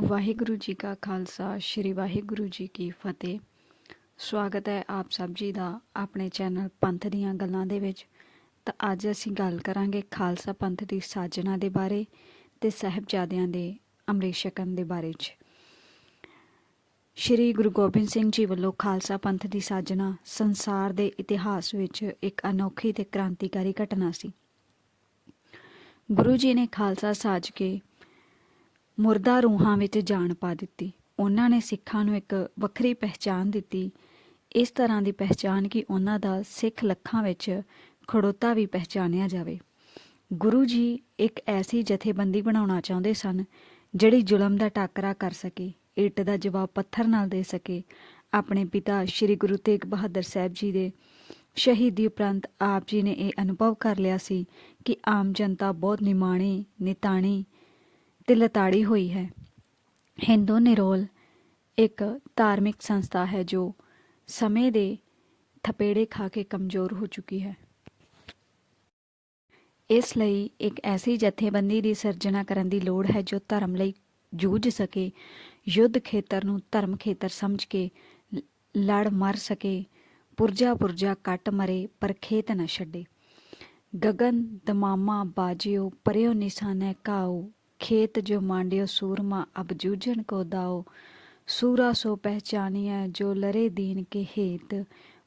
ਵਾਹਿਗੁਰੂ ਜੀ ਕਾ ਖਾਲਸਾ, ਸ੍ਰੀ ਵਾਹਿਗੁਰੂ ਜੀ ਕੀ ਫਤਿਹ। ਸਵਾਗਤ ਹੈ ਆਪ ਸਭ ਜੀ ਦਾ ਆਪਣੇ ਚੈਨਲ ਪੰਥ ਦੀਆਂ ਗੱਲਾਂ ਦੇ ਵਿੱਚ। ਤਾਂ ਅੱਜ ਅਸੀਂ ਗੱਲ ਕਰਾਂਗੇ ਖਾਲਸਾ ਪੰਥ ਦੀ ਸਾਜਨਾ ਦੇ ਬਾਰੇ ਤੇ ਸਹਿਬਜ਼ਾਦਿਆਂ ਦੇ ਅੰਮ੍ਰਿਤ ਛਕਣ ਦੇ ਬਾਰੇ 'ਚ। ਸ਼੍ਰੀ ਗੁਰੂ ਗੋਬਿੰਦ ਸਿੰਘ ਜੀ ਵੱਲੋਂ ਖਾਲਸਾ ਪੰਥ ਦੀ ਸਾਜਨਾ ਸੰਸਾਰ ਦੇ ਇਤਿਹਾਸ ਵਿੱਚ ਇੱਕ ਅਨੋਖੀ ਤੇ ਕ੍ਰਾਂਤੀਕਾਰੀ ਘਟਨਾ ਸੀ। ਗੁਰੂ ਜੀ ਨੇ ਖਾਲਸਾ ਸਾਜ ਕੇ ਮੁਰਦਾ ਰੂਹਾਂ ਵਿੱਚ ਜਾਨ ਪਾ ਦਿੱਤੀ। ਉਹਨਾਂ ਨੇ ਸਿੱਖਾਂ ਨੂੰ ਇੱਕ ਵੱਖਰੀ ਪਹਿਚਾਨ ਦਿੱਤੀ। ਇਸ ਤਰ੍ਹਾਂ ਦੀ ਪਹਿਚਾਨ ਕਿ ਉਹਨਾਂ ਦਾ ਸਿੱਖ ਲੱਖਾਂ ਵਿੱਚ ਖੜੋਤਾ ਵੀ ਪਹਿਚਾਨਿਆ ਜਾਵੇ। ਗੁਰੂ ਜੀ ਇੱਕ ਐਸੀ ਜਥੇਬੰਦੀ ਬਣਾਉਣਾ ਚਾਹੁੰਦੇ ਸਨ, ਜਿਹੜੀ ਜ਼ੁਲਮ ਦਾ ਟਾਕਰਾ ਕਰ ਸਕੇ, ਇੱਟ ਦਾ ਜਵਾਬ ਪੱਥਰ ਨਾਲ ਦੇ ਸਕੇ। ਆਪਣੇ ਪਿਤਾ ਸ੍ਰੀ ਗੁਰੂ ਤੇਗ ਬਹਾਦਰ ਸਾਹਿਬ ਜੀ ਦੇ ਸ਼ਹੀਦੀ ਉਪਰੰਤ ਆਪ ਜੀ ਨੇ ਇਹ ਅਨੁਭਵ ਕਰ ਲਿਆ ਸੀ ਕਿ ਆਮ ਜਨਤਾ ਬਹੁਤ ਨਿਮਾਣੀ, ਨਿਤਾਣੀ ਤੇ ਲਤਾੜੀ ਹੋਈ ਹੈ। ਹਿੰਦੂ ਨਿਰੋਲ ਇੱਕ ਧਾਰਮਿਕ ਸੰਸਥਾ ਹੈ ਜੋ ਸਮੇਂ ਦੇ ਥਪੇੜੇ ਖਾ ਕੇ ਕਮਜ਼ੋਰ ਹੋ ਚੁੱਕੀ ਹੈ। ਇਸ ਲਈ ਇੱਕ ਐਸੀ ਜਥੇਬੰਦੀ ਦੀ ਸਿਰਜਣਾ ਕਰਨ ਦੀ ਲੋੜ ਹੈ ਜੋ ਧਰਮ ਲਈ ਜੂਝ ਸਕੇ, ਯੁੱਧ ਖੇਤਰ ਨੂੰ ਧਰਮ ਖੇਤਰ ਸਮਝ ਕੇ ਲੜ ਮਰ ਸਕੇ, ਪੁਰਜਾ ਪੁਰਜਾ ਕੱਟ ਮਰੇ ਪਰ ਖੇਤ ਨਾ ਛੱਡੇ। ਗगन ਦਮਾਮਾ ਬਾਜਿਓ ਪਰਿਓ ਨਿਸ਼ਾਨੇ ਕਾਉ ਖੇਤ ਜੋ ਮਾਂਡਿਓ ਸੂਰਮਾ ਅਬ ਜੂਝਣ ਕੋ ਦਾਓ। ਸੂਰਾ ਸੋ ਪਹਿਚਾਨੀਐ ਜੋ ਲਰੇ ਦੀਨ ਕੇ ਹੇਤ।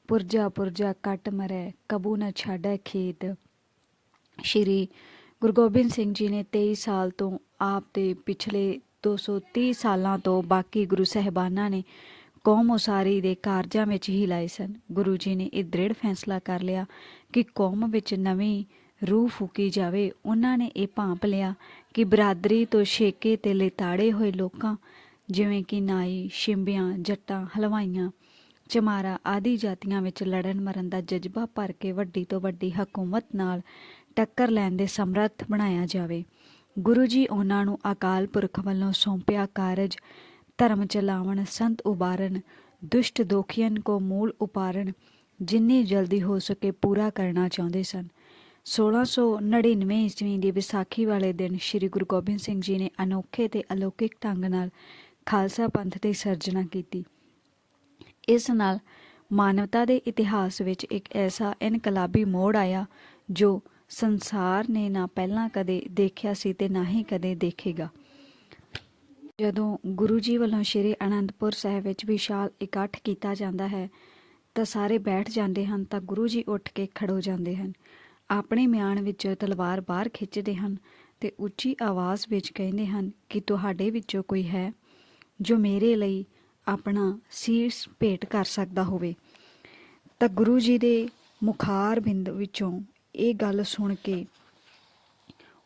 ਪੁਰਜਾ ਪੁਰਜਾ ਕੱਟ ਮਰੈ, ਕਬੂ ਨ ਛਾੜੈ ਖੇਤ। ਸ਼੍ਰੀ ਗੁਰੂ ਗੋਬਿੰਦ ਸਿੰਘ ਜੀ ਨੇ 23 ਸਾਲ ਤੋਂ ਆਪ ਦੇ ਪਿਛਲੇ 230 ਸਾਲਾਂ ਤੋਂ ਬਾਕੀ ਗੁਰੂ ਸਹਿਬਾਨਾਂ ਨੇ ਕੌਮ ਉਸਾਰੀ ਦੇ ਕਾਰਜਾਂ ਵਿੱਚ ਹੀ ਲਾਏ ਸਨ। ਗੁਰੂ ਜੀ ਨੇ ਇਹ ਦ੍ਰਿੜ ਫੈਸਲਾ ਕਰ ਲਿਆ ਕਿ ਕੌਮ ਵਿੱਚ ਨਵੀਂ ਰੂਹ ਫੂਕੀ ਜਾਵੇ। ਉਹਨਾਂ ਨੇ ਇਹ ਭਾਂਪ ਲਿਆ ਕਿ ਬਰਾਦਰੀ ਤੋਂ ਛੇਕੇ ਤੇ ਲੇਤਾੜੇ ਹੋਏ ਲੋਕਾਂ, ਜਿਵੇਂ ਕਿ ਨਾਈ, ਸ਼ਿੰਬਿਆਂ, ਜੱਟਾਂ, ਹਲਵਾਈਆਂ, ਚਮਾਰਾ ਆਦਿ ਜਾਤੀਆਂ ਵਿੱਚ ਲੜਨ ਮਰਨ ਦਾ ਜਜ਼ਬਾ ਭਰ ਕੇ ਵੱਡੀ ਤੋਂ ਵੱਡੀ ਹਕੂਮਤ ਨਾਲ ਟੱਕਰ ਲੈਣ ਦੇ ਸਮਰੱਥ ਬਣਾਇਆ ਜਾਵੇ। ਗੁਰੂ ਜੀ ਉਹਨਾਂ ਨੂੰ ਅਕਾਲ ਪੁਰਖ ਵੱਲੋਂ ਸੌਂਪਿਆ ਕਾਰਜ, ਧਰਮ ਚਲਾਵਣ, ਸੰਤ ਉਬਾਰਨ, ਦੁਸ਼ਟ ਦੋਖੀਆਂ ਕੋ ਮੂਲ ਉਪਾਰਨ, ਜਿੰਨੀ ਜਲਦੀ ਹੋ ਸਕੇ ਪੂਰਾ ਕਰਨਾ ਚਾਹੁੰਦੇ ਸਨ। 1699 ਈਸਵੀ ਦੀ ਵਿਸਾਖੀ ਵਾਲੇ ਦਿਨ ਸ੍ਰੀ ਗੁਰੂ ਗੋਬਿੰਦ ਸਿੰਘ ਜੀ ਨੇ ਅਨੋਖੇ ਤੇ ਅਲੌਕਿਕ ਢੰਗ ਨਾਲ ਖਾਲਸਾ ਪੰਥ ਦੀ ਸਿਰਜਣਾ ਕੀਤੀ। ਇਸ ਨਾਲ ਮਾਨਵਤਾ ਦੇ ਇਤਿਹਾਸ ਵਿੱਚ ਇੱਕ ਐਸਾ ਇਨਕਲਾਬੀ ਮੋੜ ਆਇਆ ਜੋ ਸੰਸਾਰ ਨੇ ਨਾ ਪਹਿਲਾਂ ਕਦੇ ਦੇਖਿਆ ਸੀ ਤੇ ਨਾ ਹੀ ਕਦੇ ਦੇਖੇਗਾ। ਜਦੋਂ ਗੁਰੂ ਜੀ ਵੱਲੋਂ ਸ੍ਰੀ ਅਨੰਦਪੁਰ ਸਾਹਿਬ ਵਿੱਚ ਵਿਸ਼ਾਲ ਇਕੱਠ ਕੀਤਾ ਜਾਂਦਾ ਹੈ ਤਾਂ ਸਾਰੇ ਬੈਠ ਜਾਂਦੇ ਹਨ ਤਾਂ ਗੁਰੂ ਜੀ ਉੱਠ ਕੇ ਖੜੋ ਜਾਂਦੇ ਹਨ। ਆਪਣੇ ਮਿਆਨ ਵਿੱਚ ਤਲਵਾਰ ਬਾਹਰ ਖਿੱਚਦੇ ਹਨ ਤੇ ਉੱਚੀ ਆਵਾਜ਼ ਵਿੱਚ ਕਹਿੰਦੇ ਹਨ ਕਿ ਤੁਹਾਡੇ ਵਿੱਚੋਂ ਕੋਈ ਹੈ ਜੋ ਮੇਰੇ ਲਈ ਆਪਣਾ ਸੀਸ ਭੇਟ ਕਰ ਸਕਦਾ ਹੋਵੇ। ਤਾਂ ਗੁਰੂ ਜੀ ਦੇ ਮੁਖਾਰ ਬਿੰਦ ਵਿੱਚੋਂ ਇਹ ਗੱਲ ਸੁਣ ਕੇ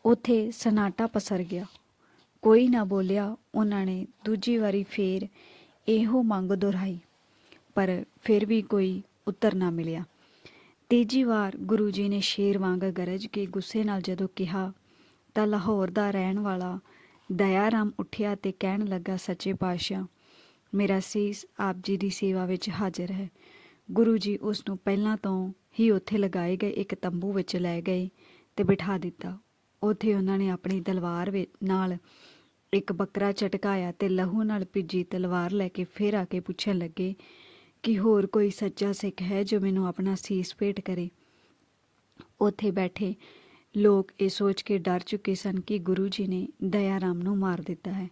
ਉਥੇ ਸਨਾਟਾ ਪਸਰ ਗਿਆ। ਕੋਈ ਨਾ ਬੋਲਿਆ, ਉਹਨਾਂ ਨੇ ਦੂਜੀ ਵਾਰੀ ਫੇਰ ਇਹੋ ਮੰਗ ਦੁਹਰਾਈ, ਪਰ ਫਿਰ ਵੀ ਕੋਈ ਉੱਤਰ ਨਾ ਮਿਲਿਆ। ਤੀਜੀ ਵਾਰ ਗੁਰੂ ਜੀ ਨੇ ਸ਼ੇਰ ਵਾਂਗ ਗਰਜ ਕੇ ਗੁੱਸੇ ਨਾਲ ਜਦੋਂ ਕਿਹਾ, ਤਾਂ ਲਾਹੌਰ ਦਾ ਰਹਿਣ ਵਾਲਾ ਦਇਆਰਾਮ ਉੱਠਿਆ ਤੇ ਕਹਿਣ ਲੱਗਾ, ਸੱਚੇ ਪਾਤਸ਼ਾਹ, ਮੇਰਾ ਸੀਸ ਆਪ ਜੀ ਦੀ ਸੇਵਾ ਵਿੱਚ ਹਾਜ਼ਰ ਹੈ। ਗੁਰੂ ਜੀ ਉਸ ਨੂੰ ਪਹਿਲਾਂ ਤੋਂ ਹੀ ਉੱਥੇ ਲਗਾਏ ਗਏ ਇੱਕ ਤੰਬੂ ਵਿੱਚ ਲੈ ਗਏ ਤੇ ਬਿਠਾ ਦਿੱਤਾ। ਉੱਥੇ ਉਹਨਾਂ ਨੇ ਆਪਣੀ ਤਲਵਾਰ ਨਾਲ ਇੱਕ ਬੱਕਰਾ ਚਟਕਾਇਆ ਤੇ ਲਹੂ ਨਾਲ ਭਿੱਜੀ ਤਲਵਾਰ ਲੈ ਕੇ ਫਿਰ ਆ ਕੇ ਪੁੱਛਣ ਲੱਗੇ ਕਿ ਹੋਰ ਕੋਈ ਸੱਚਾ ਸਿੱਖ ਹੈ ਜੋ ਮੈਨੂੰ ਆਪਣਾ ਸੀਸ ਭੇਟ ਕਰੇ। ਉੱਥੇ ਬੈਠੇ ਲੋਕ ਇਹ ਸੋਚ ਕੇ ਡਰ ਚੁੱਕੇ ਸਨ ਕਿ ਗੁਰੂ ਜੀ ਨੇ ਦਇਆ ਰਾਮ ਨੂੰ ਮਾਰ ਦਿੱਤਾ ਹੈ।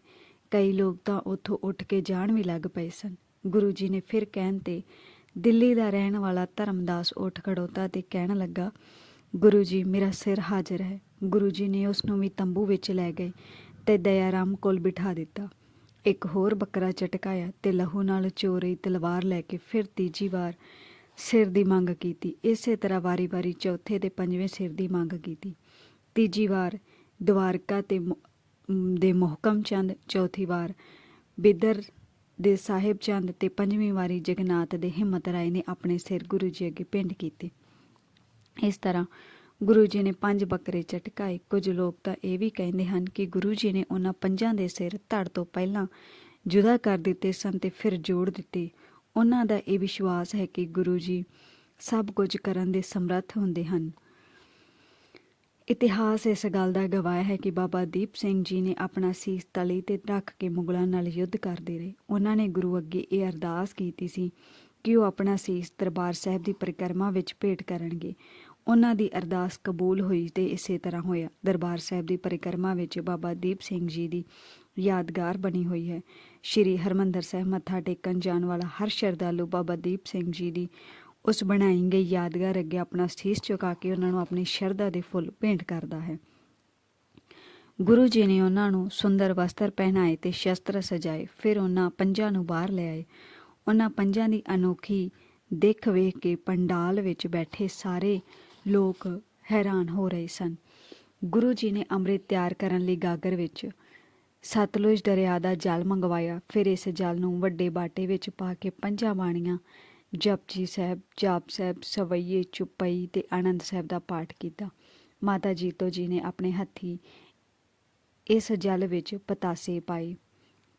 ਕਈ ਲੋਕ ਤਾਂ ਉੱਥੋਂ ਉੱਠ ਕੇ ਜਾਣ ਵੀ ਲੱਗ ਪਏ ਸਨ। ਗੁਰੂ ਜੀ ਨੇ ਫਿਰ ਕਹਿਣ ਤੇ ਦਿੱਲੀ ਦਾ ਰਹਿਣ ਵਾਲਾ ਧਰਮਦਾਸ ਉੱਠ ਖੜੋਤਾ ਤੇ ਕਹਿਣ ਲੱਗਾ, ਗੁਰੂ ਜੀ, ਮੇਰਾ ਸਿਰ ਹਾਜ਼ਰ ਹੈ। ਗੁਰੂ ਜੀ ਨੇ ਉਸ ਨੂੰ ਵੀ ਤੰਬੂ ਵਿੱਚ ਲੈ ਗਏ ਤੇ ਦਇਆਰਾਮ ਕੋਲ ਬਿਠਾ ਦਿੱਤਾ। ਇੱਕ ਹੋਰ ਬੱਕਰਾ ਚਟਕਾਇਆ ਤੇ ਲਹੂ ਨਾਲ ਚੋਰੀ ਤਲਵਾਰ ਲੈ ਕੇ ਫਿਰ ਤੀਜੀ ਵਾਰ ਸਿਰ ਦੀ ਮੰਗ ਕੀਤੀ। ਇਸੇ ਤਰ੍ਹਾਂ ਵਾਰੀ-ਵਾਰੀ ਚੌਥੇ ਤੇ ਪੰਜਵੇਂ ਸਿਰ ਦੀ ਮੰਗ ਕੀਤੀ। ਤੀਜੀ ਵਾਰ ਦਵਾਰਕਾ ਤੇ ਦੇ ਮੁਹਕਮ ਚੰਦ, ਚੌਥੀ ਵਾਰ ਬਿਦਰ ਦੇ ਸਾਹਿਬ ਚੰਦ ਤੇ ਪੰਜਵੀਂ ਵਾਰੀ ਜਗਨਾਥ ਦੇ ਹਿੰਮਤ ਰਾਏ ਨੇ ਆਪਣੇ ਸਿਰ ਗੁਰੂ ਜੀ ਅੱਗੇ ਪਿੰਡ ਕੀਤੇ। ਇਸ ਤਰ੍ਹਾਂ ਗੁਰੂ ਜੀ ਨੇ ਪੰਜ ਬੱਕਰੇ ਝਟਕਾਏ। ਕੁਝ ਲੋਕ ਤਾਂ ਇਹ ਵੀ ਕਹਿੰਦੇ ਹਨ ਕਿ ਗੁਰੂ ਜੀ ਨੇ ਉਹਨਾਂ ਪੰਜਾਂ ਦੇ ਸਿਰ ਧੜ ਤੋਂ ਪਹਿਲਾਂ ਜੁਦਾ ਕਰ ਦਿੱਤੇ ਸਨ ਤੇ ਫਿਰ ਜੋੜ ਦਿੱਤੇ। ਉਹਨਾਂ ਦਾ ਇਹ ਵਿਸ਼ਵਾਸ ਹੈ ਕਿ ਗੁਰੂ ਜੀ ਸਭ ਕੁਝ ਕਰਨ ਦੇ ਸਮਰੱਥ ਹੁੰਦੇ ਹਨ। ਇਤਿਹਾਸ ਇਸ ਗੱਲ ਦਾ ਗਵਾਹ ਹੈ ਕਿ ਬਾਬਾ ਦੀਪ ਸਿੰਘ ਜੀ ਨੇ ਆਪਣਾ ਸੀਸ ਤਲੀ ਤੇ ਰੱਖ ਕੇ ਮੁਗਲਾਂ ਨਾਲ ਯੁੱਧ ਕਰਦੇ ਰਹੇ। ਉਹਨਾਂ ਨੇ ਗੁਰੂ ਅੱਗੇ ਇਹ ਅਰਦਾਸ ਕੀਤੀ ਸੀ ਕਿ ਉਹ ਆਪਣਾ ਸੀਸ ਦਰਬਾਰ ਸਾਹਿਬ ਦੀ ਪਰਿਕਰਮਾ ਵਿੱਚ ਭੇਟ ਕਰਨਗੇ। ਉਹਨਾਂ ਦੀ ਅਰਦਾਸ ਕਬੂਲ ਹੋਈ ਤੇ ਇਸੇ ਤਰ੍ਹਾਂ ਹੋਇਆ। ਦਰਬਾਰ ਸਾਹਿਬ ਦੀ ਪਰਿਕਰਮਾ ਵਿੱਚ ਬਾਬਾ ਦੀਪ ਸਿੰਘ ਜੀ ਦੀ ਯਾਦਗਾਰ ਬਣੀ ਹੋਈ ਹੈ। ਸ਼੍ਰੀ ਹਰਮੰਦਰ ਸਾਹਿਬ ਮੱਥਾ ਟੇਕਣ ਜਾਣ ਵਾਲਾ ਹਰ ਸ਼ਰਧਾਲੂ ਬਾਬਾ ਦੀਪ ਸਿੰਘ ਜੀ ਦੀ ਉਸ ਬਣਾਈ ਗਈ ਯਾਦਗਾਰ ਅੱਗੇ ਆਪਣਾ ਸੀਸ ਝੁਕਾ ਕੇ ਉਹਨਾਂ ਨੂੰ ਆਪਣੀ ਸ਼ਰਧਾ ਦੇ ਫੁੱਲ ਭੇਂਟ ਕਰਦਾ ਹੈ। ਗੁਰੂ ਜੀ ਨੇ ਉਹਨਾਂ ਨੂੰ ਸੁੰਦਰ ਵਸਤਰ ਪਹਿਨਾਏ ਤੇ ਸ਼ਸਤਰ ਸਜਾਏ, ਫਿਰ ਉਹਨਾਂ ਪੰਜਾਂ ਨੂੰ ਬਾਹਰ ਲੈ ਆਏ। ਉਹਨਾਂ ਪੰਜਾਂ ਦੀ ਅਨੋਖੀ ਦੇਖ ਵੇਖ ਕੇ ਪੰਡਾਲ ਵਿੱਚ ਬੈਠੇ ਸਾਰੇ ਲੋਕ ਹੈਰਾਨ ਹੋ ਰਹੇ ਸਨ। ਗੁਰੂ ਜੀ ਨੇ ਅੰਮ੍ਰਿਤ ਤਿਆਰ ਕਰਨ ਲਈ ਗਾਗਰ ਵਿੱਚ ਸਤਲੁਜ ਦਰਿਆ ਦਾ ਜਲ ਮੰਗਵਾਇਆ। ਫਿਰ ਇਸ ਜਲ ਨੂੰ ਵੱਡੇ ਬਾਟੇ ਵਿੱਚ ਪਾ ਕੇ ਪੰਜਾਂ ਬਾਣੀਆਂ, ਜਪਜੀ ਸਾਹਿਬ, ਜਾਪ ਸਾਹਿਬ, ਸਵਈਏ, ਚੁਪਈ ਤੇ ਆਨੰਦ ਸਾਹਿਬ ਦਾ ਪਾਠ ਕੀਤਾ। ਮਾਤਾ ਜੀਤੋ ਜੀ ਨੇ ਆਪਣੇ ਹੱਥੀ ਇਸ ਜਲ ਵਿੱਚ ਪਤਾਸੇ ਪਾਈ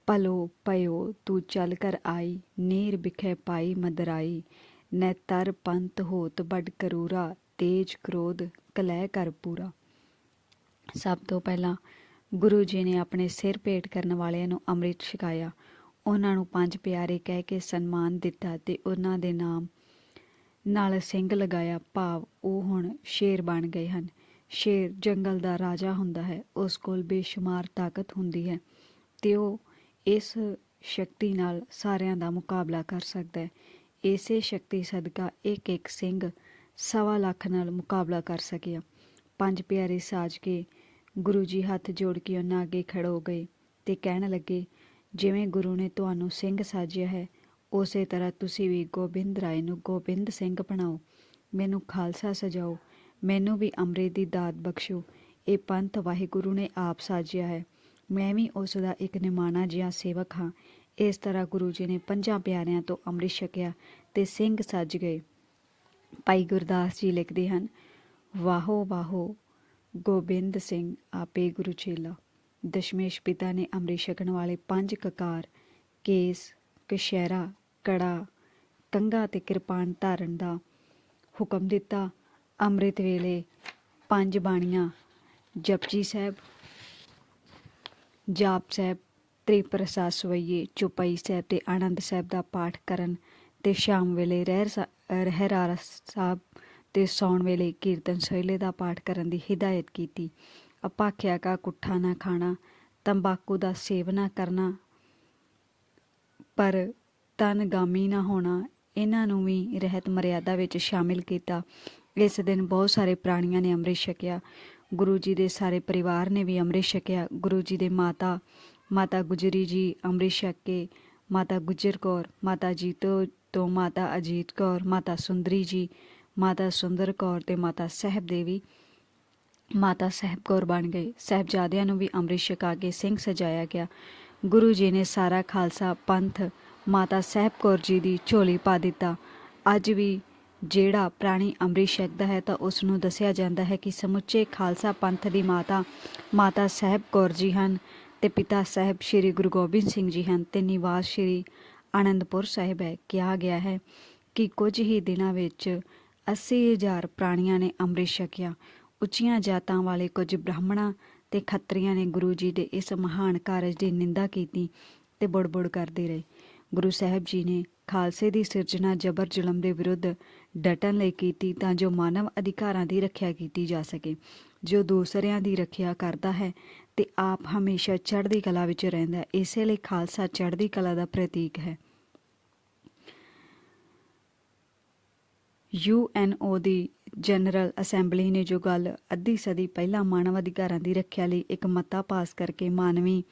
ਪਲੋ ਪਇਓ ਤੂੰ ਚੱਲ ਕਰ ਆਈ, ਨੀਰ ਬਿਖੇ ਪਾਈ ਮਦਰਾਈ। ਨੈ ਤਰ ਪੰਤ ਹੋਤ ਬੜ ਕਰੂਰਾ ਤੇਜ ਕ੍ਰੋਧ ਕਲੈ ਕਰ ਪੂਰਾ। ਸਭ ਤੋਂ ਪਹਿਲਾਂ ਗੁਰੂ ਜੀ ਨੇ ਆਪਣੇ ਸਿਰ ਭੇਟ ਕਰਨ ਵਾਲਿਆਂ ਨੂੰ ਅੰਮ੍ਰਿਤ ਛਕਾਇਆ। ਉਹਨਾਂ ਨੂੰ ਪੰਜ ਪਿਆਰੇ ਕਹਿ ਕੇ ਸਨਮਾਨ ਦਿੱਤਾ ਤੇ ਉਹਨਾਂ ਦੇ ਨਾਮ ਨਾਲ ਸਿੰਘ ਲਗਾਇਆ ਭਾਵ ਉਹ ਹੁਣ ਸ਼ੇਰ ਬਣ ਗਏ ਹਨ। ਸ਼ੇਰ ਜੰਗਲ ਦਾ ਰਾਜਾ ਹੁੰਦਾ ਹੈ, ਉਸ ਕੋਲ ਬੇਸ਼ੁਮਾਰ ਤਾਕਤ ਹੁੰਦੀ ਹੈ ਤੇ ਉਹ ਇਸ ਸ਼ਕਤੀ ਨਾਲ ਸਾਰਿਆਂ ਦਾ ਮੁਕਾਬਲਾ ਕਰ ਸਕਦਾ ਹੈ। ਇਸੇ ਸ਼ਕਤੀ ਸਦਕਾ ਇੱਕ ਇੱਕ ਸਿੰਘ ਸਵਾ ਲੱਖ ਨਾਲ ਮੁਕਾਬਲਾ ਕਰ ਸਕਿਆ। ਪੰਜ ਪਿਆਰੇ ਸਾਜ ਕੇ ਗੁਰੂ ਜੀ ਹੱਥ ਜੋੜ ਕੇ ਉਹਨਾਂ ਅੱਗੇ ਖੜੋ ਗਏ ਤੇ ਕਹਿਣ ਲੱਗੇ, ਜਿਵੇਂ ਗੁਰੂ ਨੇ ਤੁਹਾਨੂੰ ਸਿੰਘ ਸਾਜਿਆ ਹੈ, ਉਸੇ ਤਰ੍ਹਾਂ ਤੁਸੀਂ ਵੀ ਗੋਬਿੰਦ ਰਾਏ ਨੂੰ ਗੋਬਿੰਦ ਸਿੰਘ ਬਣਾਓ। ਮੈਨੂੰ ਖਾਲਸਾ ਸਜਾਓ, ਮੈਨੂੰ ਵੀ ਅੰਮ੍ਰਿਤ ਦੀ ਦਾਤ ਬਖਸ਼ੋ ਇਹ ਪੰਥ ਵਾਹਿਗੁਰੂ ਨੇ ਆਪ ਸਾਜਿਆ ਹੈ। ਮੈਂ ਵੀ ਉਸ ਦਾ ਇੱਕ ਨਿਮਾਣਾ ਜਿਹਾ ਸੇਵਕ ਹਾਂ। ਇਸ ਤਰ੍ਹਾਂ ਗੁਰੂ ਜੀ ਨੇ ਪੰਜਾਂ ਪਿਆਰਿਆਂ ਤੋਂ ਅੰਮ੍ਰਿਤ ਛਕਿਆ ਤੇ ਸਿੰਘ ਸੱਜ ਗਏ। ਭਾਈ ਗੁਰਦਾਸ ਜੀ ਲਿਖਦੇ ਹਨ, ਵਾਹੋ ਵਾਹੋ, ਗੋਬਿੰਦ ਸਿੰਘ ਆਪੇ ਗੁਰੂ ਚੇਲਾ। ਦਸ਼ਮੇਸ਼ ਪਿਤਾ ਨੇ ਅੰਮ੍ਰਿਤ ਛਕਣ ਵਾਲੇ ਪੰਜ ਕਕਾਰ, ਕੇਸ ਕਸ਼ਹਿਰਾ ਕੜਾ ਕੰਗਾ ਤੇ ਕਿਰਪਾਨ ਧਾਰਨ ਦਾ ਹੁਕਮ ਦਿੱਤਾ। ਅੰਮ੍ਰਿਤ ਵੇਲੇ ਪੰਜ ਬਾਣੀਆਂ, ਜਪਜੀ ਸਾਹਿਬ, ਜਾਪ ਸਾਹਿਬ ਤ੍ਰਿਪਰਸਾ ਸਵਈਏ, ਚੁਪਈ ਸਾਹਿਬ ਤੇ ਆਨੰਦ ਸਾਹਿਬ ਦਾ ਪਾਠ ਕਰਨ ਅਤੇ ਸ਼ਾਮ ਵੇਲੇ ਰਹਿਰ ਰਹਿਰਾਰ ਸਾਹਿਬ ਤੇ ਸੌਣ ਵੇਲੇ ਕੀਰਤਨ ਸੋਹਿਲੇ ਦਾ ਪਾਠ ਕਰਨ ਦੀ ਹਿਦਾਇਤ ਕੀਤੀ। ਅਪਾਖਿਆ ਕਾ ਕੁੱਠਾ ਨਾ ਖਾਣਾ, ਤੰਬਾਕੂ ਦਾ ਸੇਵਨਾ ਕਰਨਾ, ਪਰ ਤਨਗਾਮੀ ਨਾ ਹੋਣਾ। ਇਹਨਾਂ ਨੂੰ ਵੀ ਰਹਿਤ ਮਰਿਆਦਾ ਵਿੱਚ ਸ਼ਾਮਿਲ ਕੀਤਾ। ਇਸ ਦਿਨ ਬਹੁਤ ਸਾਰੇ ਪ੍ਰਾਣੀਆਂ ਨੇ ਅੰਮ੍ਰਿਤ ਛਕਿਆ। ਗੁਰੂ ਜੀ ਦੇ ਸਾਰੇ ਪਰਿਵਾਰ ਨੇ ਵੀ ਅੰਮ੍ਰਿਤ ਛਕਿਆ। ਗੁਰੂ ਜੀ ਦੇ ਮਾਤਾ ਮਾਤਾ ਗੁਜਰੀ ਜੀ ਅੰਮ੍ਰਿਤ ਛਕ ਕੇ, ਮਾਤਾ ਗੁਜਰ ਕੌਰ, ਮਾਤਾ ਜੀਤੋ ਤੋਂ ਮਾਤਾ ਅਜੀਤ ਕੌਰ, ਮਾਤਾ ਸੁੰਦਰੀ ਜੀ, ਮਾਤਾ ਸੁੰਦਰ ਕੌਰ ਤੇ ਮਾਤਾ ਸਹਿਬ ਦੇਵੀ, ਮਾਤਾ ਸਾਹਿਬ ਕੌਰ ਬਣ ਗਏ। ਸਾਹਿਬਜ਼ਾਦਿਆਂ ਨੂੰ ਵੀ ਅੰਮ੍ਰਿਤ ਛਕਾ ਕੇ ਸਿੰਘ ਸਜਾਇਆ ਗਿਆ। ਗੁਰੂ ਜੀ ਨੇ ਸਾਰਾ ਖਾਲਸਾ ਪੰਥ, ਮਾਤਾ ਸਾਹਿਬ ਕੌਰ ਜੀ ਦੀ ਝੋਲੀ ਪਾ ਦਿੱਤਾ। ਅੱਜ ਵੀ ਜਿਹੜਾ ਪ੍ਰਾਣੀ ਅੰਮ੍ਰਿਤ ਛਕਦਾ ਹੈ ਤਾਂ ਉਸ ਨੂੰ ਦੱਸਿਆ ਜਾਂਦਾ ਹੈ ਕਿ ਸਮੁੱਚੇ ਖਾਲਸਾ ਪੰਥ ਦੀ ਮਾਤਾ ਮਾਤਾ ਸਾਹਿਬ ਕੌਰ ਜੀ ਹਨ ਤੇ ਪਿਤਾ ਸਾਹਿਬ ਸ੍ਰੀ ਗੁਰੂ ਗੋਬਿੰਦ ਸਿੰਘ ਜੀ ਹਨ ਤੇ ਨਿਵਾਸ ਸ੍ਰੀ ਆਨੰਦਪੁਰ ਸਾਹਿਬ ਹੈ, ਕਿਹਾ ਗਿਆ ਹੈ ਕਿ ਕੁਝ ਹੀ ਦਿਨਾਂ ਵਿੱਚ 80000 ਪ੍ਰਾਣੀਆਂ ਨੇ ਅੰਮ੍ਰਿਤ ਛਕਿਆ। ਉੱਚੀਆਂ ਜਾਤਾਂ ਵਾਲੇ ਕੁਝ ਬ੍ਰਾਹਮਣਾਂ ਤੇ ਖੱਤਰੀਆਂ ਨੇ ਗੁਰੂ ਜੀ ਦੇ ਇਸ ਮਹਾਨ ਕਾਰਜ ਦੀ ਨਿੰਦਾ ਕੀਤੀ ਤੇ ਬੁੜਬੁੜ ਕਰਦੇ ਰਹੇ। ਗੁਰੂ ਸਾਹਿਬ ਜੀ ਨੇ ਖਾਲਸੇ ਦੀ ਸਿਰਜਣਾ ਜਬਰ ਜ਼ੁਲਮ ਦੇ ਵਿਰੁੱਧ ਡਟਣ ਲਈ ਕੀਤੀ ਤਾਂ ਜੋ ਮਾਨਵ ਅਧਿਕਾਰਾਂ ਦੀ ਰੱਖਿਆ ਕੀਤੀ ਜਾ ਸਕੇ, ਜੋ ਦੂਸਰਿਆਂ ਦੀ ਰੱਖਿਆ ਕਰਦਾ ਹੈ ਤੇ ਆਪ ਹਮੇਸ਼ਾ ਚੜ੍ਹਦੀ ਕਲਾ ਵਿੱਚ ਰਹਿੰਦਾ ਇਸੇ ਲਈ ਖਾਲਸਾ ਚੜ੍ਹਦੀ ਕਲਾ ਦਾ ਪ੍ਰਤੀਕ ਹੈ। ਯੂਐਨਓ ਦੀ ਜਨਰਲ ਅਸੈਂਬਲੀ ਨੇ ਜੋ ਗੱਲ ਅੱਧੀ ਸਦੀ ਪਹਿਲਾਂ ਮਾਨਵ ਅਧਿਕਾਰਾਂ ਦੀ ਰੱਖਿਆ ਲਈ ਇੱਕ ਮਤਾ ਪਾਸ ਕਰਕੇ ਮਾਨਵੀ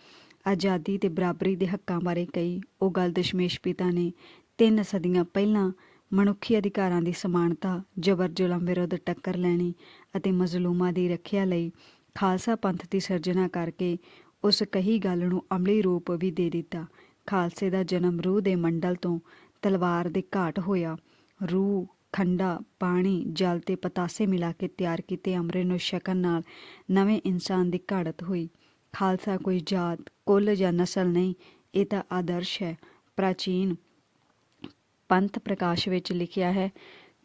ਆਜ਼ਾਦੀ ਤੇ ਬਰਾਬਰੀ ਦੇ ਹੱਕਾਂ ਬਾਰੇ ਕਹੀ, ਉਹ ਗੱਲ ਦਸ਼ਮੇਸ਼ ਪਿਤਾ ਨੇ ਤਿੰਨ ਸਦੀਆਂ ਪਹਿਲਾਂ ਮਨੁੱਖੀ ਅਧਿਕਾਰਾਂ ਦੀ ਸਮਾਨਤਾ, ਜਬਰ ਜ਼ੁਲਮ ਵਿਰੁੱਧ ਟੱਕਰ ਲੈਣੀ ਅਤੇ ਮਜ਼ਲੂਮਾਂ ਦੀ ਰੱਖਿਆ ਲਈ ਖਾਲਸਾ ਪੰਥ ਦੀ ਸਿਰਜਣਾ ਕਰਕੇ ਉਸ ਕਹੀ ਗੱਲ ਨੂੰ ਅਮਲੀ ਰੂਪ ਵੀ ਦੇ ਦਿੱਤਾ। ਖਾਲਸੇ ਦਾ ਜਨਮ ਰੂਹ ਦੇ ਮੰਡਲ ਤੋਂ ਤਲਵਾਰ ਦੇ ਘਾਟ ਹੋਇਆ। ਰੂਹ ਖੰਡਾ, ਪਾਣੀ, ਜਲ ਤੇ ਪਤਾਸੇ ਮਿਲਾ ਕੇ ਤਿਆਰ ਕੀਤੇ ਅੰਮ੍ਰਿਤ ਨੂੰ ਛਕਣ ਨਾਲ ਨਵੇਂ ਇਨਸਾਨ ਦੀ ਘਾੜਤ ਹੋਈ। ਖਾਲਸਾ ਕੋਈ ਜਾਤ, ਕੁੱਲ ਜਾਂ ਨਸਲ ਨਹੀਂ, ਇਹ ਤਾਂ ਆਦਰਸ਼ ਹੈ। ਪ੍ਰਾਚੀਨ ਪੰਥ ਪ੍ਰਕਾਸ਼ ਵਿੱਚ ਲਿਖਿਆ ਹੈ,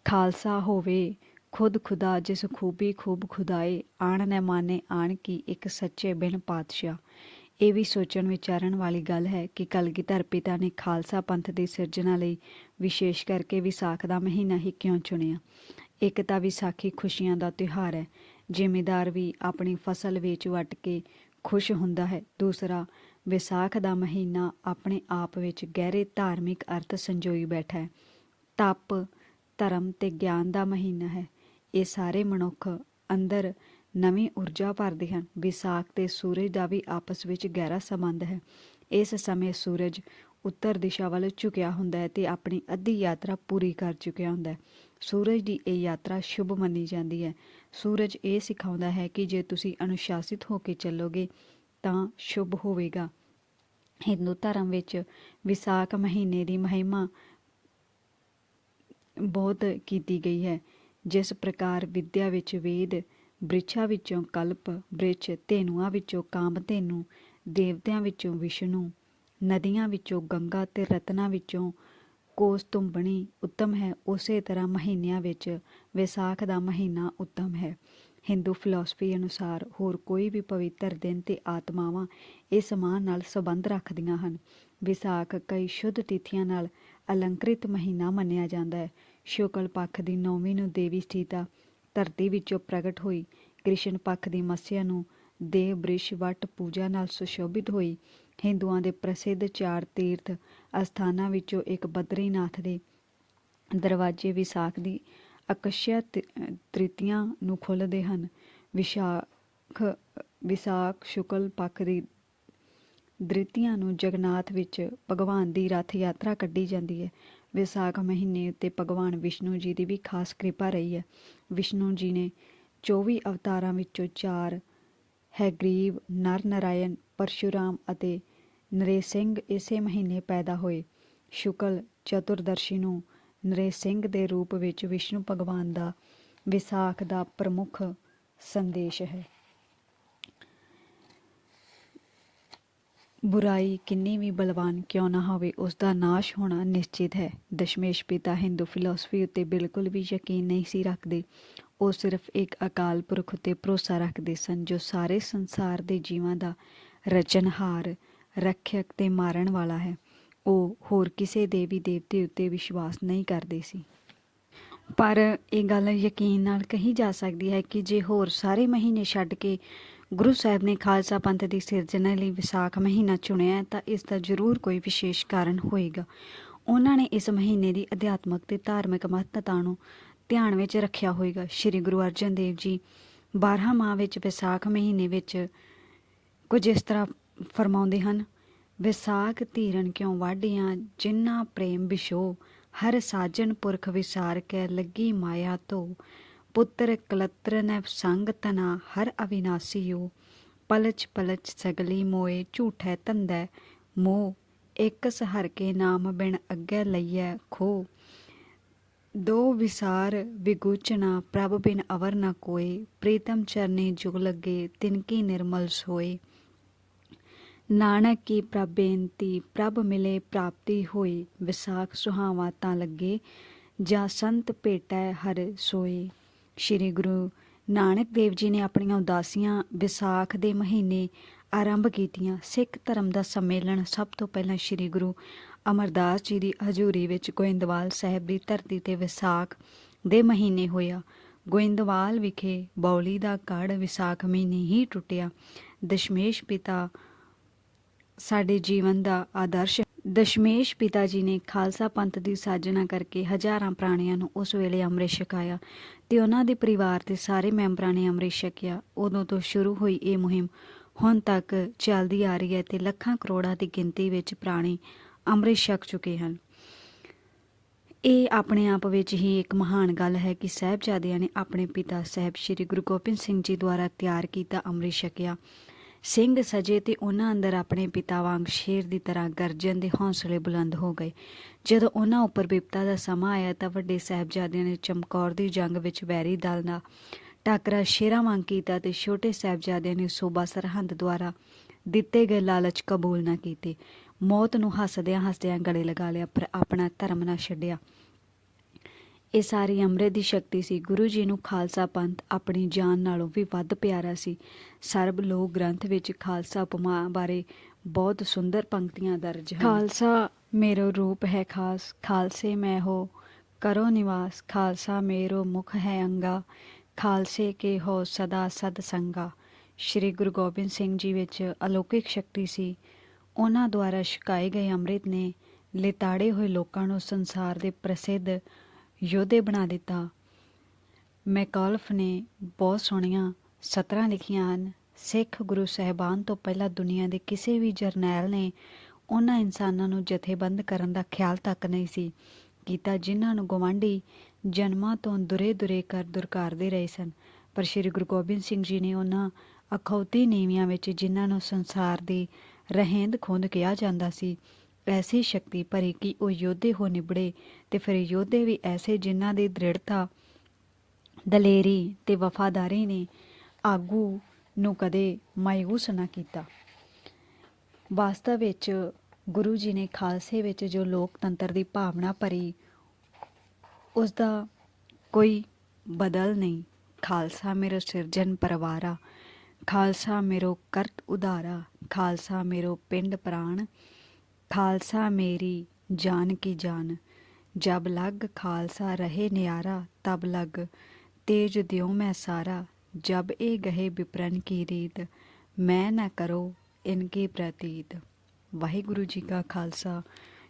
ਖਾਲਸਾ ਹੋਵੇ, ਖੁਦ ਖੁਦਾ ਜਿਸ ਖੂਬੀ ਖੂਬ ਖੁਦਾਏ, ਆਣ ਨੇ ਮਾਨੇ ਆਣ ਕੀ ਇੱਕ ਸੱਚੇ ਬਿਨ ਪਾਤਸ਼ਾਹ। ਇਹ ਵੀ ਸੋਚਣ ਵਿਚਾਰਨ ਵਾਲੀ ਗੱਲ ਹੈ ਕਿ ਕਲਗੀਧਰ ਪਿਤਾ ਨੇ ਖਾਲਸਾ ਪੰਥ ਦੀ ਸਿਰਜਣਾ ਲਈ ਵਿਸ਼ੇਸ਼ ਕਰਕੇ ਵਿਸਾਖ ਦਾ ਮਹੀਨਾ ਹੀ ਕਿਉਂ ਚੁਣਿਆ? ਇੱਕ ਤਾਂ ਵਿਸਾਖੀ ਖੁਸ਼ੀਆਂ ਦਾ ਤਿਉਹਾਰ ਹੈ। ਜ਼ਿਮੀਦਾਰ ਵੀ ਆਪਣੀ ਫਸਲ ਵੇਚ ਵਟ ਕੇ ਖੁਸ਼ ਹੁੰਦਾ ਹੈ। ਦੂਸਰਾ, ਵਿਸਾਖ ਦਾ ਮਹੀਨਾ ਆਪਣੇ ਆਪ ਵਿੱਚ ਗਹਿਰੇ ਧਾਰਮਿਕ ਅਰਥ ਸੰਜੋਈ ਬੈਠਾ ਹੈ। ਤਪ, ਧਰਮ ਤੇ ਗਿਆਨ ਦਾ ਮਹੀਨਾ ਹੈ। ਇਹ ਸਾਰੇ ਮਨੁੱਖ ਅੰਦਰ ਨਵੀਂ ਊਰਜਾ ਭਰਦੇ ਹਨ। ਵਿਸਾਖ ਤੇ ਸੂਰਜ ਦਾ ਵੀ ਆਪਸ ਵਿੱਚ ਗਹਿਰਾ ਸੰਬੰਧ ਹੈ। ਇਸ ਸਮੇਂ ਸੂਰਜ ਉੱਤਰ ਦਿਸ਼ਾ ਵੱਲ ਝੁਕਿਆ ਹੁੰਦਾ ਹੈ ਤੇ ਆਪਣੀ ਅੱਧੀ ਯਾਤਰਾ ਪੂਰੀ ਕਰ ਚੁੱਕਿਆ ਹੁੰਦਾ ਹੈ। ਸੂਰਜ ਦੀ ਇਹ ਯਾਤਰਾ ਸ਼ੁਭ ਮੰਨੀ ਜਾਂਦੀ ਹੈ। ਸੂਰਜ ਇਹ ਸਿਖਾਉਂਦਾ ਹੈ ਕਿ ਜੇ ਤੁਸੀਂ ਅਨੁਸ਼ਾਸਿਤ ਹੋ ਕੇ ਚੱਲੋਗੇ ਤਾਂ ਸ਼ੁਭ ਹੋਵੇਗਾ। ਹਿੰਦੂ ਧਰਮ ਵਿੱਚ ਵਿਸਾਖ ਮਹੀਨੇ ਦੀ ਮਹਿਮਾ ਬਹੁਤ ਕੀਤੀ ਗਈ ਹੈ। ਜਿਸ ਪ੍ਰਕਾਰ ਵਿਦਿਆ ਵਿੱਚ ਵੇਦ ਬ੍ਰਿਛਾ ਵਿੱਚੋਂ ਕਲਪ, ਬ੍ਰਿਛ, ਧੇਨੂਆਂ ਵਿੱਚੋਂ ਕਾਮਧੇਨੂ ਦੇਵਤਿਆਂ ਵਿੱਚੋਂ ਵਿਸ਼ਨੂੰ, ਨਦੀਆਂ ਵਿੱਚੋਂ ਗੰਗਾ ਤੇ ਰਤਨਾਂ ਵਿੱਚੋਂ ਕੋਸ ਉੱਤਮ ਹੈ। ਉਸੇ ਤਰ੍ਹਾਂ ਮਹੀਨਿਆਂ ਵਿੱਚ ਵਿਸਾਖ ਦਾ ਮਹੀਨਾ ਉੱਤਮ ਹੈ। ਹਿੰਦੂ ਫਿਲਾਸਫੀ ਅਨੁਸਾਰ ਹੋਰ ਕੋਈ ਵੀ ਪਵਿੱਤਰ ਦਿਨ ਤੇ ਆਤਮਾਵਾਂ ਇਸ ਮਾਹ ਨਾਲ ਸੰਬੰਧ ਰੱਖਦੀਆਂ ਹਨ। ਵਿਸਾਖ ਕਈ ਸ਼ੁੱਧ ਤਿਥੀਆਂ ਨਾਲ ਅਲੰਕ੍ਰਿਤ ਮਹੀਨਾ ਮੰਨਿਆ ਜਾਂਦਾ ਹੈ। ਸ਼ੁਕਲ ਪੱਖ ਦੀ ਨੌਵੀਂ ਨੂੰ ਦੇਵੀ ਸਥਿਤਾ ਧਰਤੀ ਵਿੱਚੋਂ ਪ੍ਰਗਟ ਹੋਈ। ਕ੍ਰਿਸ਼ਨ ਪੱਖ ਦੀ ਮੱਸਿਆ ਨੂੰ ਦੇਵ ਬ੍ਰਿਸ਼ ਵਟ ਪੂਜਾ ਨਾਲ ਸੁਸ਼ੋਭਿਤ ਹੋਈ। ਹਿੰਦੂਆਂ ਦੇ ਪ੍ਰਸਿੱਧ ਚਾਰ ਤੀਰਥ ਅਸਥਾਨਾਂ ਵਿੱਚੋਂ ਇੱਕ ਬਦਰੀਨਾਥ ਦੇ ਦਰਵਾਜ਼ੇ ਵਿਸਾਖ ਦੀ ਅਕਸ਼ਯ ਤ੍ਰਿਤੀਆਂ ਨੂੰ ਖੁੱਲ੍ਹਦੇ ਹਨ। ਵਿਸ਼ਾਖ, ਵਿਸਾਖ ਸ਼ੁਕਲ ਪੱਖ ਦੀ ਦ੍ਰਿਤੀਆਂ ਨੂੰ ਜਗਨਾਥ ਵਿੱਚ ਭਗਵਾਨ ਦੀ ਰਥ ਯਾਤਰਾ ਕੱਢੀ ਜਾਂਦੀ ਹੈ। ਵਿਸਾਖ ਮਹੀਨੇ ਉੱਤੇ ਭਗਵਾਨ ਵਿਸ਼ਨੂੰ ਜੀ ਦੀ ਵੀ ਖਾਸ ਕਿਰਪਾ ਰਹੀ ਹੈ। ਵਿਸ਼ਨੂੰ ਜੀ ਨੇ 24 ਅਵਤਾਰਾਂ ਵਿੱਚੋਂ ਚਾਰ ਹੈਗਰੀਵ ਨਰ ਨਰਾਇਣ, ਪਰਸ਼ੁਰਾਮ ਅਤੇ ਨਰੇ ਸਿੰਘ ਇਸੇ ਮਹੀਨੇ ਪੈਦਾ ਹੋਏ। ਸ਼ੁਕਲ ਚਤੁਰਦਰਸ਼ੀ ਨੂੰ ਨਰੇ ਸਿੰਘ ਦੇ ਰੂਪ ਵਿੱਚ ਵਿਸ਼ਨੂੰ ਭਗਵਾਨ ਦਾ ਵਿਸਾਖ ਦਾ ਪ੍ਰਮੁੱਖ ਸੰਦੇਸ਼ ਹੈ। ਬੁਰਾਈ ਕਿੰਨੀ ਵੀ ਬਲਵਾਨ ਕਿਉਂ ਨਾ ਹੋਵੇ ਉਸ ਦਾ ਨਾਸ਼ ਹੋਣਾ ਨਿਸ਼ਚਿਤ ਹੈ। ਦਸ਼ਮੇਸ਼ ਪਿਤਾ ਹਿੰਦੂ ਫਿਲਾਸਫੀ ਉੱਤੇ ਬਿਲਕੁਲ ਵੀ ਯਕੀਨ ਨਹੀਂ ਸੀ ਰੱਖਦੇ। ਉਹ ਸਿਰਫ ਇੱਕ ਅਕਾਲ ਪੁਰਖ ਉੱਤੇ ਭਰੋਸਾ ਰੱਖਦੇ ਸਨ, ਜੋ ਸਾਰੇ ਸੰਸਾਰ ਦੇ ਜੀਵਾਂ ਦਾ ਰਚਨਹਾਰ, ਰੱਖਿਅਕ ਤੇ ਮਾਰਨ ਵਾਲਾ ਹੈ। ਉਹ ਹੋਰ ਕਿਸੇ ਦੇਵੀ ਦੇਵਤੇ ਉੱਤੇ ਵਿਸ਼ਵਾਸ ਨਹੀਂ ਕਰਦੇ ਸੀ। ਪਰ ਇਹ ਗੱਲ ਯਕੀਨ ਨਾਲ ਕਹੀ ਜਾ ਸਕਦੀ ਹੈ ਕਿ ਜੇ ਹੋਰ ਸਾਰੇ ਮਹੀਨੇ ਛੱਡ ਕੇ ਗੁਰੂ ਸਾਹਿਬ ਨੇ ਖਾਲਸਾ ਪੰਥ ਦੀ ਸਿਰਜਣਾ ਲਈ ਵਿਸਾਖ ਮਹੀਨਾ ਚੁਣਿਆ ਤਾਂ ਇਸ ਦਾ ਜ਼ਰੂਰ ਕੋਈ ਵਿਸ਼ੇਸ਼ ਕਾਰਨ ਹੋਏਗਾ। ਉਹਨਾਂ ਨੇ ਇਸ ਮਹੀਨੇ ਦੀ ਅਧਿਆਤਮਕ ਤੇ ਧਾਰਮਿਕ ਮਹੱਤਤਾ ਨੂੰ ਧਿਆਨ ਵਿੱਚ ਰੱਖਿਆ ਹੋਏਗਾ। ਸ੍ਰੀ ਗੁਰੂ ਅਰਜਨ ਦੇਵ ਜੀ 12 ਮਾਹ ਵਿੱਚ ਵਿਸਾਖ ਮਹੀਨੇ ਵਿੱਚ ਕੁਝ ਇਸ ਤਰ੍ਹਾਂ ਫਰਮਾਉਂਦੇ ਹਨ, ਵਿਸਾਖ ਧੀਰਨ ਕਿਉਂ ਵਾਢੀਆਂ? ਜਿੰਨਾ ਪ੍ਰੇਮ ਵਿਸ਼ੋ ਹਰ ਸਾਜਨ ਪੁਰਖ ਵਿਸਾਰ ਕੇ, ਲੱਗੀ ਮਾਇਆ ਤੋ ਪੁੱਤਰ ਕਲਤਰ ਨੈ ਸੰਗ ਤਨਾ ਹਰ ਅਵਿਨਾਸੀਓ ਪਲਚ ਪਲਚ ਸਗਲੀ ਮੋਏ ਝੂਠੈ ਤੰਦੈ ਮੋਹ ਇੱਕ ਸਹਰ ਕੇ ਨਾਮ ਬਿਨ ਅੱਗੇ ਲਈਐ ਖੋ ਦੋ ਵਿਸਾਰ ਵਿਗੂਚਨਾ ਪ੍ਰਭ ਬਿਨ ਅਵਰ ਨ ਕੋਏ ਪ੍ਰੀਤਮ ਚਰਨੇ ਜੁਗ ਲੱਗੇ ਤਿਨ ਕੀ ਨਿਰਮਲ ਸੋਏ ਨਾਨਕ ਕੀ ਪ੍ਰਭ ਬੇਨਤੀ ਪ੍ਰਭ ਮਿਲੇ ਪ੍ਰਾਪਤੀ ਹੋਈ ਵਿਸਾਖ ਸੁਹਾਵਾ ਤਾਂ ਲੱਗੇ ਜਾਂ ਸੰਤ ਭੇਟੈ ਹਰ ਸੋਏ ਸ੍ਰੀ ਗੁਰੂ ਨਾਨਕ ਦੇਵ ਜੀ ਨੇ ਆਪਣੀਆਂ ਉਦਾਸੀਆਂ ਵਿਸਾਖ ਦੇ ਮਹੀਨੇ ਆਰੰਭ ਕੀਤੀਆਂ। ਸਿੱਖ ਧਰਮ ਦਾ ਸੰਮੇਲਨ ਸਭ ਤੋਂ ਪਹਿਲਾਂ ਸ੍ਰੀ ਗੁਰੂ ਅਮਰਦਾਸ ਜੀ ਦੀ ਹਜ਼ੂਰੀ ਵਿੱਚ ਗੋਇੰਦਵਾਲ ਸਾਹਿਬ ਦੀ ਧਰਤੀ ਤੇ ਵਿਸਾਖ ਦੇ ਮਹੀਨੇ ਹੋਇਆ। ਗੋਇੰਦਵਾਲ ਵਿਖੇ ਬੌਲੀ ਦਾ ਕੜ ਵਿਸਾਖ ਮਹੀਨੇ ਹੀ ਟੁੱਟਿਆ। ਦਸ਼ਮੇਸ਼ ਪਿਤਾ ਸਾਡੇ ਜੀਵਨ ਦਾ ਆਦਰਸ਼ ਦਸ਼ਮੇਸ਼ ਪਿਤਾ ਜੀ ਨੇ ਖਾਲਸਾ ਪੰਥ ਦੀ ਸਾਜਨਾ ਕਰਕੇ ਹਜ਼ਾਰਾਂ ਪ੍ਰਾਣੀਆਂ ਨੂੰ ਉਸ ਵੇਲੇ ਅੰਮ੍ਰਿਤ ਛਕਾਇਆ ਤੇ ਉਹਨਾਂ ਦੇ ਪਰਿਵਾਰ ਦੇ ਸਾਰੇ ਮੈਂਬਰਾਂ ਨੇ ਅੰਮ੍ਰਿਤ ਛਕਿਆ। ਉਦੋਂ ਤੋਂ ਸ਼ੁਰੂ ਹੋਈ ਇਹ ਮੁਹਿੰਮ। ਹੁਣ ਤੱਕ ਚੱਲਦੀ ਆ ਰਹੀ ਹੈ ਤੇ ਲੱਖਾਂ ਕਰੋੜਾਂ ਦੀ ਗਿਣਤੀ ਵਿੱਚ ਪ੍ਰਾਣੀ ਅੰਮ੍ਰਿਤ ਛਕ ਚੁੱਕੇ ਹਨ। ਇਹ ਆਪਣੇ ਆਪ ਵਿੱਚ ਹੀ ਇੱਕ ਮਹਾਨ ਗੱਲ ਹੈ ਕਿ ਸਾਹਿਬਜ਼ਾਦਿਆਂ ਨੇ ਆਪਣੇ ਪਿਤਾ ਸਾਹਿਬ ਸ੍ਰੀ ਗੁਰੂ ਗੋਬਿੰਦ ਸਿੰਘ ਜੀ ਦੁਆਰਾ ਤਿਆਰ ਕੀਤਾ ਅੰਮ੍ਰਿਤ ਛਕਿਆ। ਸਿੰਘ ਸਜੇ ਤੇ ਉਹਨਾਂ ਅੰਦਰ ਆਪਣੇ ਪਿਤਾ ਵਾਂਗ ਸ਼ੇਰ ਦੀ ਤਰ੍ਹਾਂ ਗਰਜਨ ਦੇ ਹੌਸਲੇ ਬੁਲੰਦ ਹੋ ਗਏ। ਜਦੋਂ ਉਹਨਾਂ ਉੱਪਰ ਵਿਪਤਾ ਦਾ ਸਮਾਂ ਆਇਆ ਤਾਂ ਵੱਡੇ ਸਾਹਿਬਜ਼ਾਦਿਆਂ ਨੇ ਚਮਕੌਰ ਦੀ ਜੰਗ ਵਿੱਚ ਵੈਰੀ ਦਲ ਨਾਲ ਟਾਕਰਾ ਸ਼ੇਰਾਂ ਵਾਂਗ ਕੀਤਾ ਤੇ ਛੋਟੇ ਸਾਹਿਬਜ਼ਾਦਿਆਂ ਨੇ ਸੂਬਾ ਸਰਹੰਦ ਦੁਆਰਾ ਦਿੱਤੇ ਗਏ ਲਾਲਚ ਕਬੂਲ ਨਾ ਕੀਤੇ। ਮੌਤ ਨੂੰ ਹੱਸਦਿਆਂ ਹੱਸਦਿਆਂ ਗਲੇ ਲਗਾ ਲਿਆ, ਪਰ ਆਪਣਾ ਧਰਮ ਨਾ ਛੱਡਿਆ। ਇਹ ਸਾਰੀ ਅੰਮ੍ਰਿਤ ਦੀ ਸ਼ਕਤੀ ਸੀ। ਗੁਰੂ ਜੀ ਨੂੰ ਖਾਲਸਾ ਪੰਥ ਆਪਣੀ ਜਾਨ ਨਾਲੋਂ ਵੀ ਵੱਧ ਪਿਆਰਾ ਸੀ। ਸਰਬ ਲੋਕ ਗ੍ਰੰਥ ਵਿੱਚ ਖਾਲਸਾ ਉਪਮਾ ਬਾਰੇ ਬਹੁਤ ਸੁੰਦਰ ਪੰਕਤੀਆਂ ਦਰਜ ਹਨ। ਖਾਲਸਾ ਮੇਰਾ ਰੂਪ ਹੈ ਖਾਸ, ਖਾਲਸੇ ਮੈਂ ਹੋ, ਕਰੋ ਨਿਵਾਸ, ਖਾਲਸਾ ਮੇਰੋ ਮੁਖ ਹੈ ਅੰਗਾ, ਖਾਲਸੇ ਕੇ ਹੋ ਸਦਾ ਸਦ ਸੰਗਾ। ਸ਼੍ਰੀ ਗੁਰੂ ਗੋਬਿੰਦ ਸਿੰਘ ਜੀ ਵਿੱਚ ਅਲੌਕਿਕ ਸ਼ਕਤੀ ਸੀ। ਉਹਨਾਂ ਦੁਆਰਾ ਛਕਾਏ ਗਏ ਅੰਮ੍ਰਿਤ ਨੇ ਲਿਤਾੜੇ ਹੋਏ ਲੋਕਾਂ ਨੂੰ ਸੰਸਾਰ ਦੇ ਪ੍ਰਸਿੱਧ ਯੋਧੇ ਬਣਾ ਦਿੱਤਾ। ਮੈਕਾਲਫ ਨੇ ਬਹੁਤ ਸੋਹਣੀਆਂ ਸਤਰਾਂ ਲਿਖੀਆਂ ਹਨ। ਸਿੱਖ ਗੁਰੂ ਸਹਿਬਾਨ ਤੋਂ ਪਹਿਲਾਂ ਦੁਨੀਆ ਦੇ ਕਿਸੇ ਵੀ ਜਰਨੈਲ ਨੇ ਉਹਨਾਂ ਇਨਸਾਨਾਂ ਨੂੰ ਜਥੇਬੰਦ ਕਰਨ ਦਾ ਖਿਆਲ ਤੱਕ ਨਹੀਂ ਸੀ ਕੀਤਾ, ਜਿਨ੍ਹਾਂ ਨੂੰ ਗਵਾਂਢੀ ਜਨਮਾਂ ਤੋਂ ਦੁਰੇ ਦੁਰੇ ਕਰ ਦੁਰਕਾਰਦੇ ਰਹੇ ਸਨ। ਪਰ ਸ੍ਰੀ ਗੁਰੂ ਗੋਬਿੰਦ ਸਿੰਘ ਜੀ ਨੇ ਉਹਨਾਂ ਅਖੌਤੀ ਨੀਵੀਆਂ ਵਿੱਚ ਜਿਨ੍ਹਾਂ ਨੂੰ ਸੰਸਾਰ ਦੀ ਰਹਿੰਦ ਖੁੰਦ ਕਿਹਾ ਜਾਂਦਾ ਸੀ ਐਸੀ ਸ਼ਕਤੀ ਭਰੀ ਕਿ ਉਹ ਯੋਧੇ ਹੋ ਨਿਬੜੇ ਤੇ ਫਿਰ ਯੋਧੇ ਵੀ ਐਸੇ ਜਿਨ੍ਹਾਂ ਦੀ ਦ੍ਰਿੜਤਾ, ਦਲੇਰੀ ਤੇ ਵਫਾਦਾਰੀ ਨੇ ਆਗੂ ਨੂੰ ਕਦੇ ਮਾਇੂਸ ਨਾ ਕੀਤਾ। ਵਾਸਤਵ ਵਿੱਚ ਗੁਰੂ ਜੀ ਨੇ ਖਾਲਸੇ ਵਿੱਚ ਜੋ ਲੋਕਤੰਤਰ ਦੀ ਭਾਵਨਾ ਭਰੀ ਉਸ ਦਾ ਕੋਈ ਬਦਲ ਨਹੀਂ। ਖਾਲਸਾ ਮੇਰਾ ਸਿਰਜਨ ਪਰਵਾਰਾ, ਖਾਲਸਾ ਮੇਰੋ ਕਰਤ ਉਧਾਰਾ, ਖਾਲਸਾ ਮੇਰੋ ਪਿੰਡ ਪ੍ਰਾਣ ਖਾਲਸਾ ਮੇਰੀ ਜਾਨ ਕੀ ਜਾਨ। ਜਬ ਲੱਗ ਖਾਲਸਾ ਰਹੇ ਨਿਆਰਾ, ਤਬ ਲੱਗ ਤੇਜ ਦਿਉ ਮੈਂ ਸਾਰਾ। ਜਬ ਇਹ ਗਏ ਵਿਪਰਨ ਕੀ ਰੀਤ, ਮੈਂ ਨਾ ਕਰੋ ਇਨਕੇ ਪ੍ਰਤੀਤ। ਵਾਹਿਗੁਰੂ ਜੀ ਕਾ ਖਾਲਸਾ,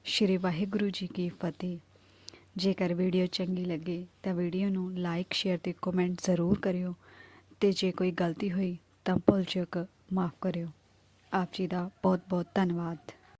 ਸ਼੍ਰੀ ਵਾਹਿਗੁਰੂ ਜੀ ਕੀ ਫਤਿਹ। ਜੇਕਰ ਵੀਡੀਓ ਚੰਗੀ ਲੱਗੇ ਤਾਂ ਵੀਡੀਓ ਨੂੰ ਲਾਈਕ, ਸ਼ੇਅਰ ਤੇ ਕਮੈਂਟ ਜ਼ਰੂਰ ਕਰਿਓ। ਤੇ ਜੇ ਕੋਈ ਗਲਤੀ ਹੋਈ ਤਾਂ ਭੁੱਲ ਚੁੱਕ ਮਾਫ ਕਰਿਓ। ਆਪ ਜੀ ਦਾ ਬਹੁਤ ਬਹੁਤ ਧੰਨਵਾਦ।